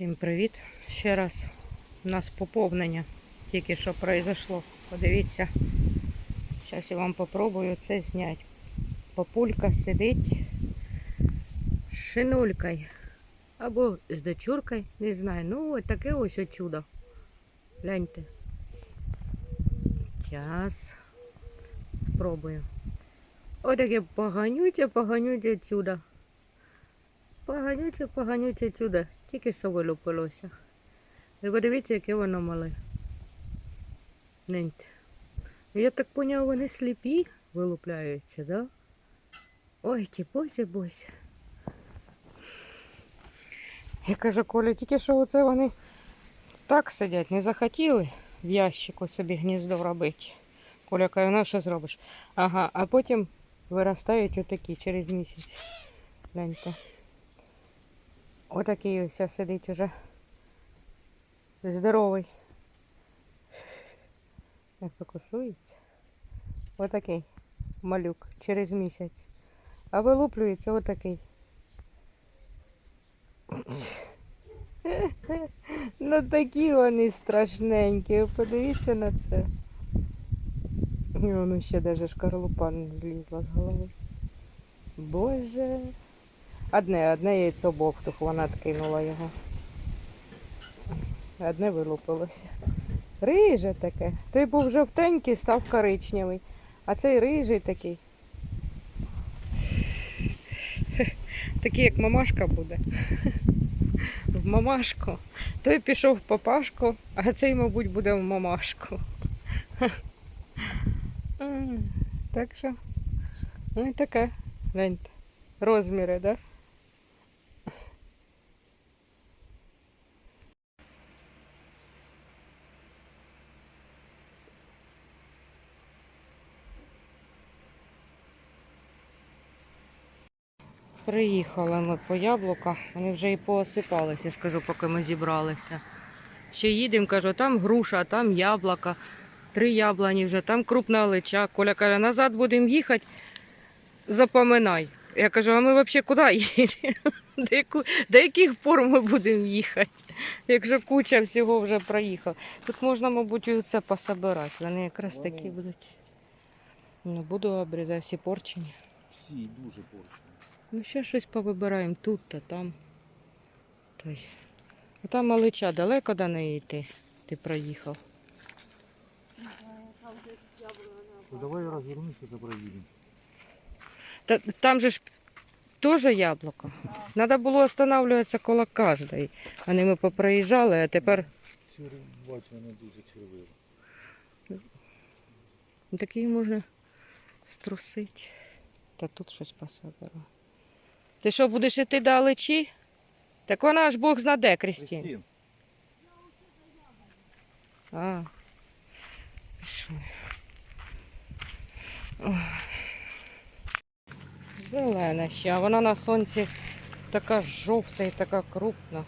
Всім привіт! Ще раз у нас поповнення тільки що произошло. Подивіться. Зараз я вам попробую це зняти. Папулька сидить з шинулькою. Або з дочуркою, не знаю. Ну, от таке ось чудо. Гляньте. Зараз спробую. Отаке поганюйте, поганюйте отсюда. Поганюйте, поганюйте отсюда. Тільки що вилупилося. Ви подивіться, яке воно мале. Неньте. Я так поняв, вони сліпі вилупляються, да? Ой, ті бозі, бозі. Я кажу, Коля, тільки що оце вони так сидять, не захотіли в ящику собі гніздо робити. Коля каже, ну що зробиш? Ага, а потім виростають отакі через місяць. Гляньте. Отакий ось сидить уже. Здоровий. Як фокусується. Отакий малюк через місяць. А вилуплюється отакий. Ну такі вони страшненькі. Подивіться на це. І воно ще даже шкарлупа не злізла з голови. Боже. Одне, одне яйцо бовтух, вона откинула його. Одне вилупилося. Риже таке. Той був жовтенький, став коричневий. А цей рижий такий. Такий, як мамашка буде. В мамашку. Той пішов в папашку, а цей, мабуть, буде в мамашку. Так що, ну і таке. Гляньте. Розміри, так? Да? Приїхали ми по яблука, вони вже і поосипалися, я скажу, поки ми зібралися. Ще їдемо, кажу, там груша, там яблука, три яблуні вже, там крупна лича. Коля каже, назад будемо їхати, запоминай. Я кажу, а ми взагалі куди їдемо? До, яких пор ми будемо їхати? Якщо куча всього вже проїхала. Тут можна, мабуть, і це пособирати. Вони якраз такі будуть. Не буду обрізати всі порчені. Всі дуже порчені. Ну, ще щось повибираємо тут та там. Той. А там малича далеко до неї йти. Ти проїхав. Ну, давай розвернися та проїдемо. Та, там же ж теж яблуко. Треба було останавливатися коло кожної. А не ми попроїжджали, а тепер. Бачу, вона дуже червива. такий можна струсити. Та тут щось пособирав. Ти що, будеш йти до Алечі? Так вона ж Бог знаде, Крістін. А. Пішли. Ох. Зелена ще, а вона на сонці така жовта і така крупна.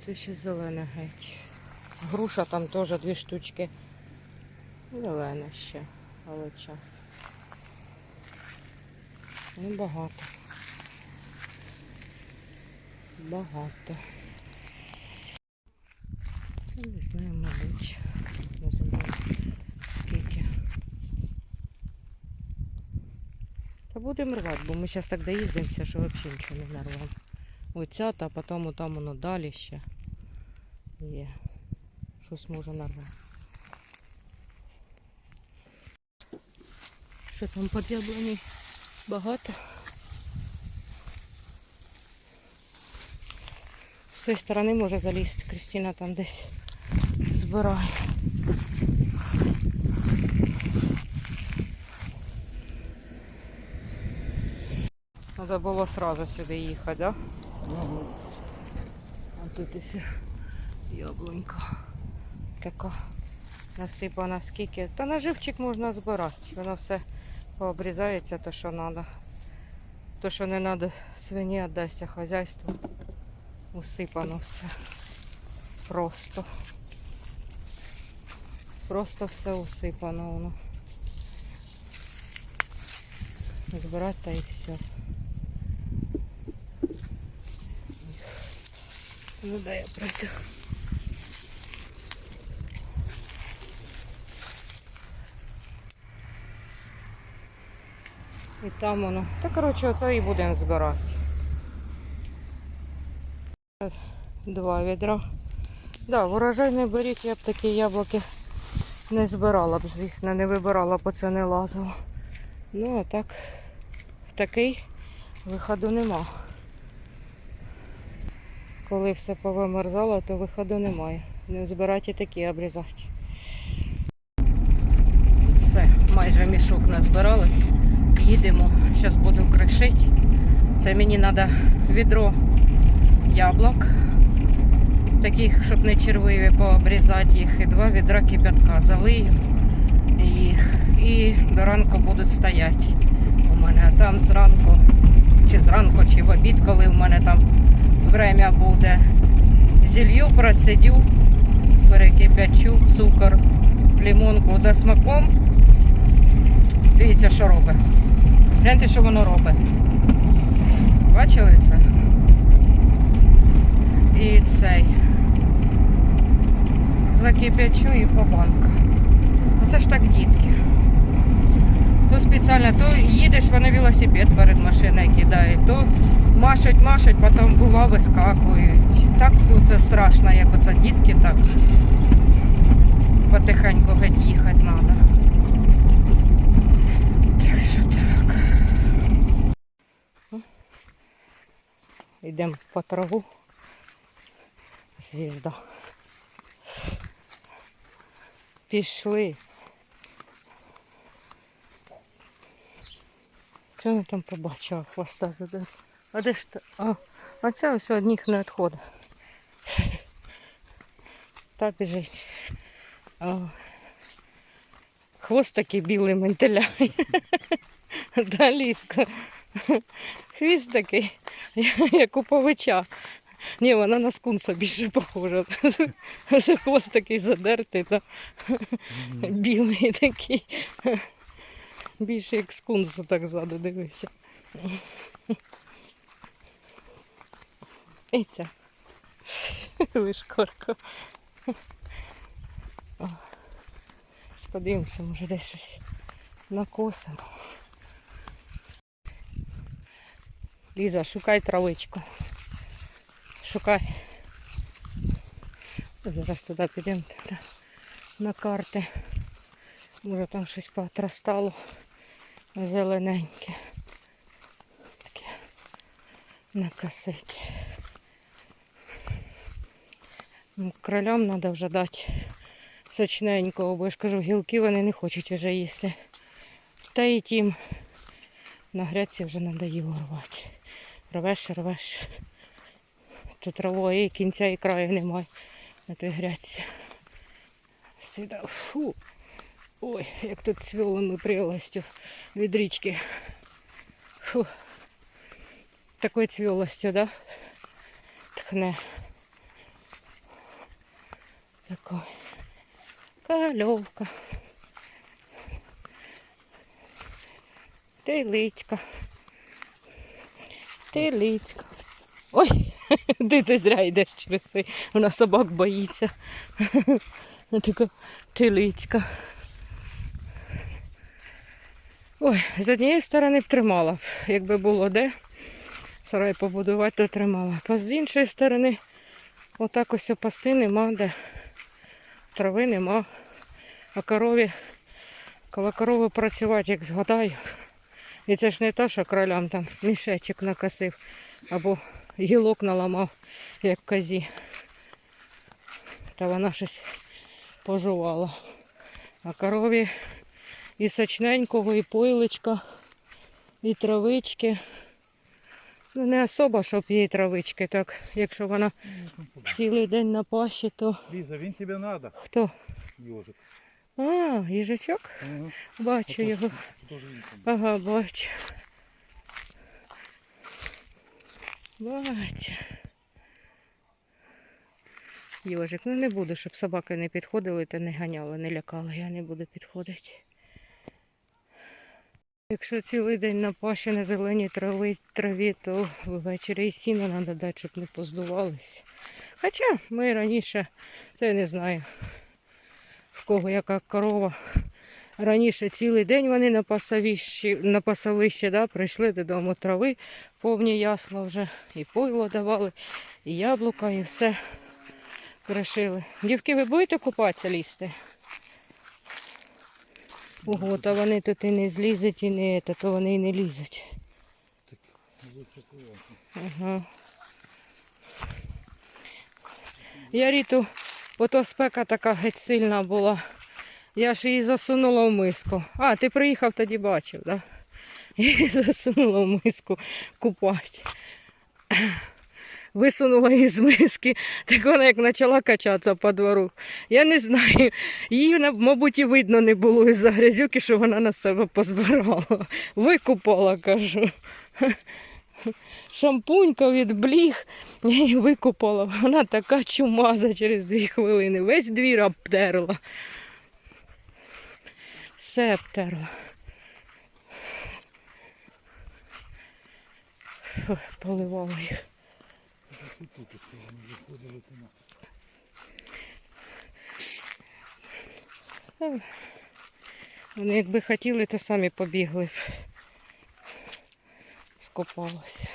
Це ще зелена геть. Груша там теж дві штучки. Зелена ще, галича. Ну, багато. Та не знаю, мабуть. Не знаю скільки. Та будемо рвати, бо ми зараз так доїздимося, що взагалі нічого не нарвемо. Оця, та потім там воно далі ще є. Щось може нарвати. Що там під яблуні? Багато. З тої сторони може залізти. Кристина там десь збирає. Треба було одразу сюди їхати, да? Ага. А тут ось яблунька. Така насипана скільки. Та наживчик можна збирати. Воно все пообрізається, то що треба. То, що не треба, свині віддасться хазяйству. Усипано все. Просто. Просто все усипано воно. Збирати та і все. Ну дай я пройду. І там воно. Та коротше, оце і будемо збирати. Два відра. Да, урожай не беріть, я б такі яблуки не збирала б, звісно, не вибирала, бо це не лазило. Ну, а так, в такий виходу нема. Коли все повимерзало, то виходу немає. Не збирати і такі обрізати. Все, майже мішок назбирали. Їдемо, зараз буду кришити. Це мені треба відро яблук, таких, щоб не червиві, пообрізати їх. І два відра кипятка залию їх. І до ранку будуть стояти у мене. Там зранку, чи зранку, чи в обід, коли в мене там время буде. Зілью, процедю, перекипячу, цукор, лимонку за смаком. Дивіться, що робить. Гляньте, що воно робить. Бачили це? І цей. Закип'ячу і по банках. Оце ж так дітки. То спеціально, то їдеш, вони велосипед перед машиною кидають, то машуть, машуть, потім бува вискакують. Так тут це страшно, як оце дітки так. Потихеньку геть їхати треба. Так що так. Йдемо по траву. Звізда. Пішли. Що я там побачила? Хвоста задер. А де ж та? А, а це ось одних не відходить. Та біжить. Хвост такий білий ментиляє. Да, ліска. Хвіст такий, як у павича. Ні, вона на скунса більше похожа. Це хвост такий задертий, та білий такий. Більше як скунса так ззаду дивися. І ця. Вишкорка. Сподивимося, може десь щось накосимо. Ліза, шукай травичку. Шукай. Зараз туди підемо на карти. Може там щось поотрастало зелененьке. Таке на касеті. Ну, Кролям треба вже дати сочненького, бо я ж кажу, гілки вони не хочуть вже їсти. Та і тім на грядці вже надоїло рвати. Рвеш, рвеш. Тут травою і кінця і краю немає на той грядці. Світа, фу. Ой, як тут цвілими прелостю від річки. Фу. Такою цвілостю, да? Тхне. Такой. Кальовка. Телицька. Телицька. Ой, ти ти зря йдеш через це. Вона собак боїться. Така телицька. Ой, з однієї сторони б тримала, б, якби було де сарай побудувати, то тримала. А з іншої сторони, отак ось пасти нема де. Трави нема. А корові, коло корови працювати, як згадаю. І це ж не то, що кролям там мішечок накосив або гілок наламав, як козі. Та вона щось пожувала. А корові і сочненького, і пойличка, і травички. Ну, не особо, щоб їй травички, так якщо вона цілий день на паші, то Ліза, він тебе треба, хто? йожик. А, їжачок? Ага. Бачу його. Ага, бачу. Бачу. Йожик, ну не буду, щоб собаки не підходили та не ганяли, не лякали. Я не буду підходити. Якщо цілий день на паші на зеленій трави, траві, то ввечері і сіно треба дати, щоб не поздувались. Хоча ми раніше, це я не знаю, в кого яка корова. Раніше цілий день вони на пасовищі, на пасовище да, прийшли додому трави, повні ясла вже, і пойло давали, і яблука, і все кришили. Дівки, ви будете купатися лізти? Ого, та вони тут і не злізуть, і не та, то вони і не лізуть. Так. Ага. Я ріту, ото спека така геть сильна була. Я ж її засунула в миску. А, ти приїхав тоді бачив, так? Да? Її засунула в миску купати. Висунула її з миски, так вона як почала качатися по двору. Я не знаю, її, мабуть, і видно не було із-за грязюки, що вона на себе позбирала. Викупала, кажу шампунька від бліг і викупала. Вона така чумаза через дві хвилини. Весь двір обтерла. Все обтерла. Поливала їх. Вони якби хотіли, то самі побігли б. Скопалося.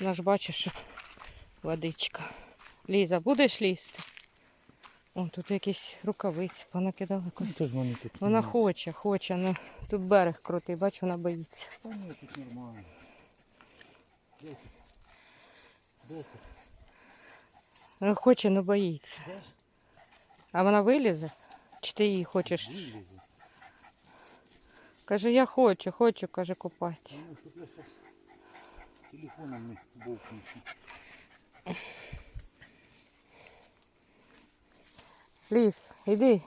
Вона ж бачиш, що водичка. Ліза, будеш лізти? О, тут якісь рукавиці понакидали. Ну, якось. тут. Вона немає. хоче, хоче, ну тут берег крутий, бач, вона боїться. Та ні, тут нормально. Де ти? Де ти? Вона хоче, але боїться. Де? А вона вилізе? Чи ти її хочеш? Вилізе. Каже, я хочу, хочу, каже, купати. Ну, щоб я зараз телефоном не бовкнувся. Ліс, іди.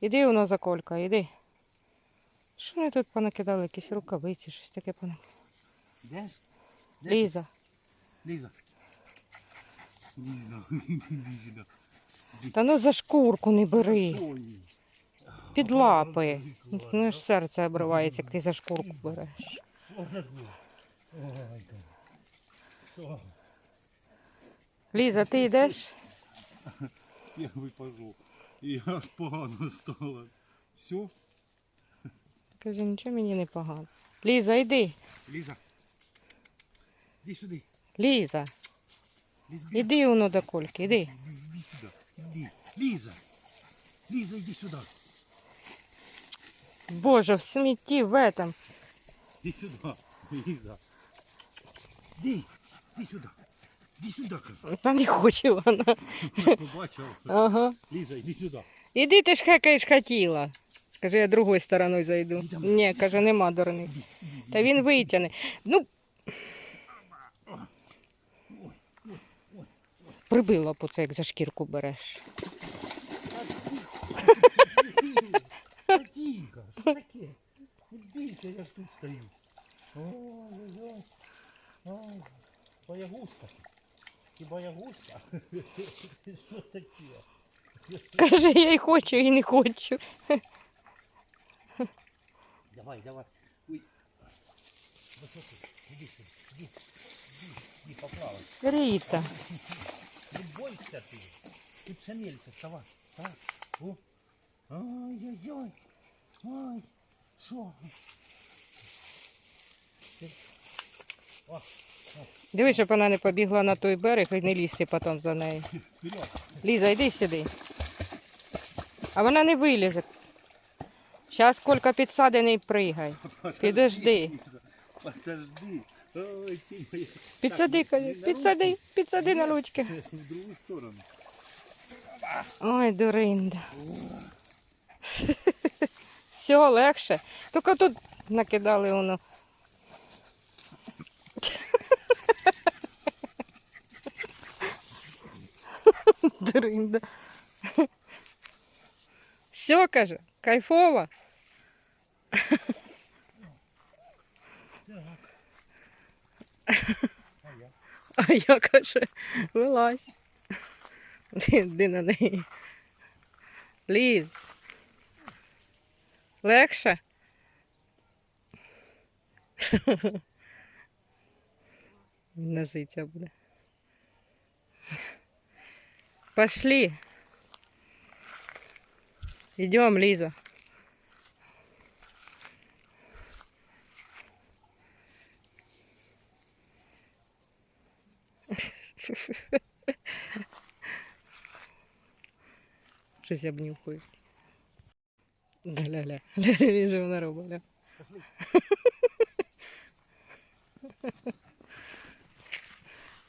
Іди воно за колька, іди. Що вони тут понакидали? Якісь рукавиці, щось таке понакидали. Де ж? Де ти? Ліза. Ліза. Ліза. Та ну за шкурку не бери. Під лапи. Ну ж серце обривається, як ти за шкурку береш. Ліза, ти йдеш? Я випажу. І аж погано стало. Все? Каже, нічого мені не погано. Ліза, йди. Ліза. Іди сюди. Ліза, Ліза, іди воно до кольки, іди. Іди сюди. Іди. Ліза. Ліза, іди сюди. Боже, в смітті в этом. Іди сюди. Ліза. Іди. Іди сюди. Іди сюди, кажу. Та не хоче вона. Побачила. Ага. Ліза, іди сюди. Іди ти ж хекаєш хотіла. Каже, я другою стороною зайду. Ні, каже, нема дурних. Та він витягне. Ну. Прибила по це, як за шкірку береш. Тихо, що таке? Не бійся, я ж тут стою. Ой-ой-ой. Ой, боягузка. Ти боягузка? Що таке? Каже, я й хочу, і не хочу. Давай, давай. Ой. Високо. Іди сюди. Іди. Іди, іди, поплавай. Ріта. Не бойся ти. Тут шамелька, вставай. Вставай. О. Ой-ой-ой. Ой. Що? Ти- О, Дивись, щоб вона не побігла на той берег і не лізти потім за нею. Ліза, йди сюди. А вона не вилізе. Зараз колька підсадений пригай. Підожди. Подожди. Ой, ти моя. Підсади, підсади, підсади на ручки. В другу сторону. Ой, дуринда. Все, легше. Тільки тут накидали воно. Дуринда. Все, каже, кайфово. А я? Каже, вилазь. Де на неї? Ліз. Легше? Ножиця буде. Пошли. Идем, Лиза. Щось обнюхують. Ля-ля-ля. Ля-ля-ля, вона робить. ля.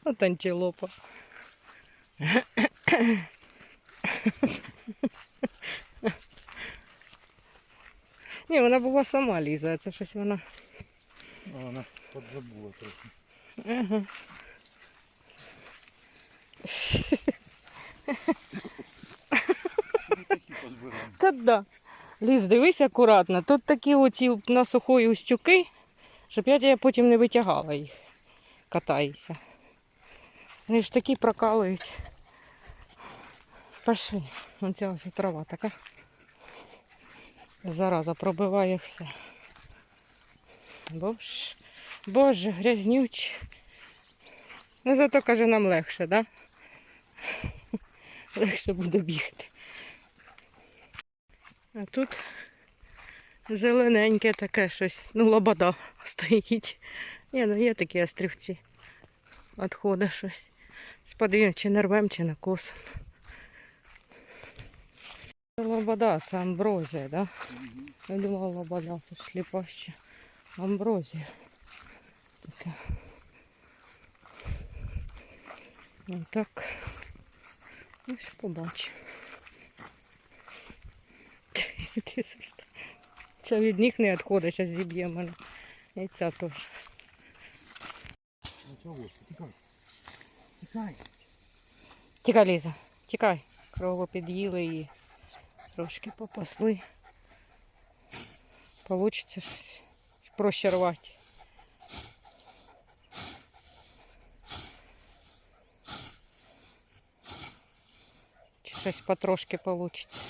От антилопа. Ні, вона була сама Ліза, а це щось вона. А, Вона подзабула трохи. Ага. Та да. Ліз, дивись акуратно. Тут такі оці на сухої устюки, щоб я тебе потім не витягала їх. Катаюся. Вони ж такі прокалують. Пошли. Оця ось трава така. Зараза пробиває все. Боже, Боже, грязнюч. Ну зато каже нам легше, да? Легше буде бігти. А тут зелененьке таке щось. Ну, лобода стоїть. Ні, ну є такі острівці. Отходи щось. Сподивимо, чи не рвем, чи накосом. Це Лобода, це амброзія, да? Я думала, лобода, це ж. Амброзія. Така. Ну так. Ось побачу. Це від них не відходить, зараз зіб'є мене. І ця теж. Ну тікай. Ліза, тікай. Крову під'їли і трошки попасли. Получиться щось проще рвати. Чи щось потрошки получиться.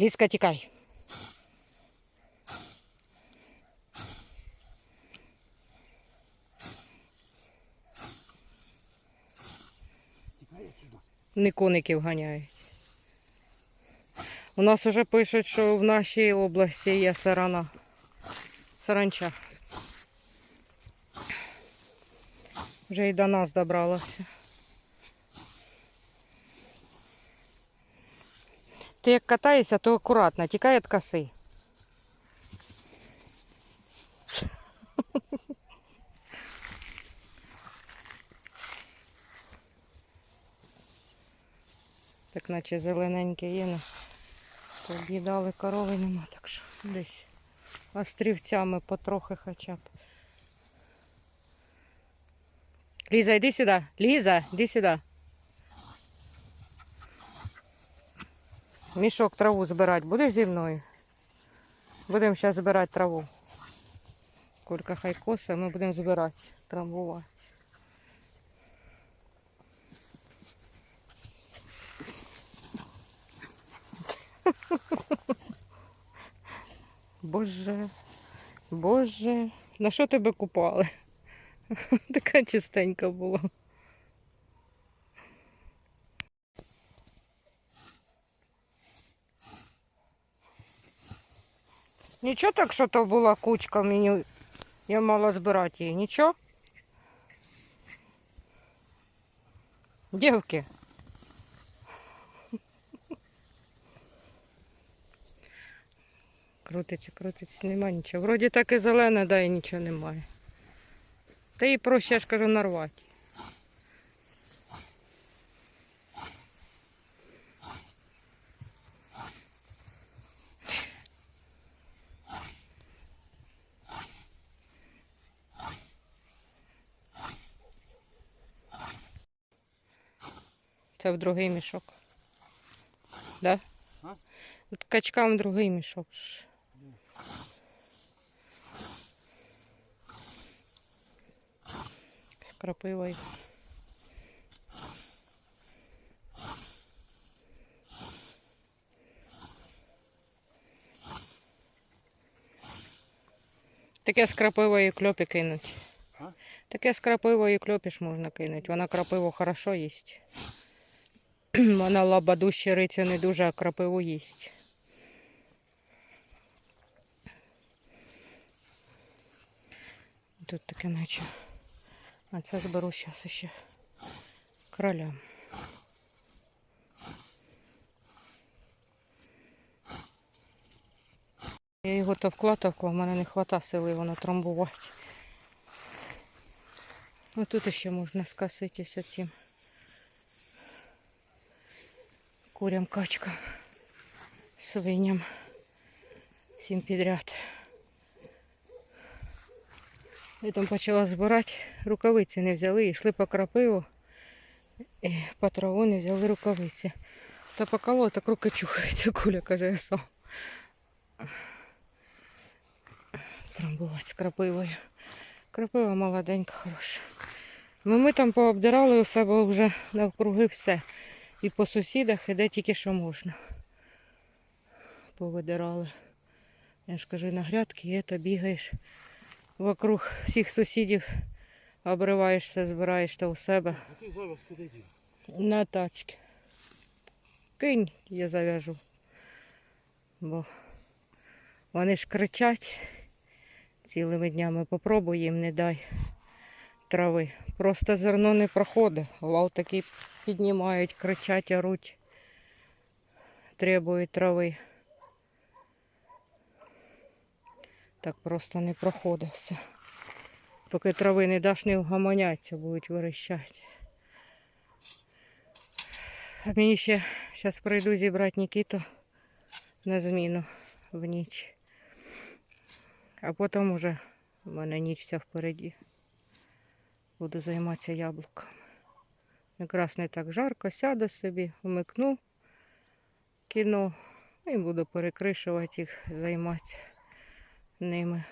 Лізка, тікай. Тікай Не коників ганяють. У нас вже пишуть, що в нашій області є сарана. Саранча. Вже і до нас добралася. Ти як катаєшся, то акуратно, тікай від коси. Так наче зелененьке є, ну, пооб'їдали корови нема, так що десь острівцями потрохи хоча б. Ліза, йди сюди. Ліза, йди сюди. Мішок траву збирати будеш зі мною? Будемо зараз збирати траву. Колька хай коса, ми будемо збирати, трамбувати. Боже, Боже, на що тебе купали? Така чистенька була. Нічого так, що то була кучка мені. Я мала збирати її. Нічого? Дівки. Крутиться, крутиться, нема нічого. Вроді так і зелене, да і нічого немає. Та і проще, я ж кажу, нарвати. Це в другий мішок. Да? А? Качкам другий мішок. ж. З крапивою. Таке з крапивою кльопи кинуть. А? Таке з крапивою кльопіш можна кинути. Вона крапиву хорошо їсть. Вона лабаду щирицю не дуже, а крапиву їсть. Тут таке наче. А це зберу зараз ще кроля. Я його то вкладав, а в мене не хвата сили воно трамбувати. Ось тут ще можна скаситися цим курям, качкам, свиням, всім підряд. Я там почала збирати, рукавиці не взяли, йшли по крапиву, і по траву не взяли рукавиці. Та поколола, так руки чухаються, куля каже, я сам. Трамбувати з крапивою. Крапива молоденька, хороша. Ну, ми там пообдирали у себе вже навкруги все. І по сусідах, і де тільки що можна. Повидирали. Я ж кажу, на грядки, і то бігаєш вокруг всіх сусідів, обриваєшся, збираєш та у себе А ти зараз куди дів? на тачки. Кинь, я зав'яжу. Бо вони ж кричать цілими днями. Попробуй їм не дай трави. Просто зерно не проходить. Вал такий піднімають, кричать, оруть, требують трави. Так просто не проходить все. Поки трави не даш, не вгамоняться, будуть верещати. А мені ще зараз прийду зібрати Нікіту на зміну в ніч. А потім уже в мене ніч вся впереді. Буду займатися яблуками. Якраз не так жарко, сяду собі, вмикну кіно і буду перекришувати їх, займатися ними.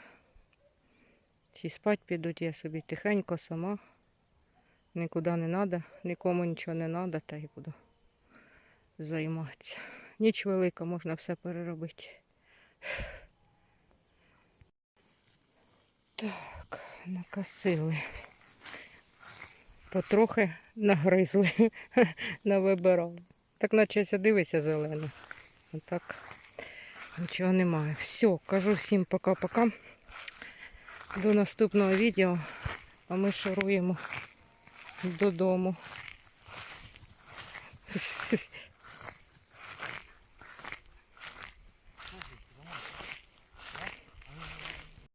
Всі спать підуть, я собі тихенько сама. Нікуди не треба, нікому нічого не треба, та й буду займатися. Ніч велика, можна все переробити. Так, накосили. Потрохи нагризли, навибирали. Так наче ся дивися зелено. А так нічого немає. Все, кажу всім пока-пока. До наступного відео. А ми шаруємо додому.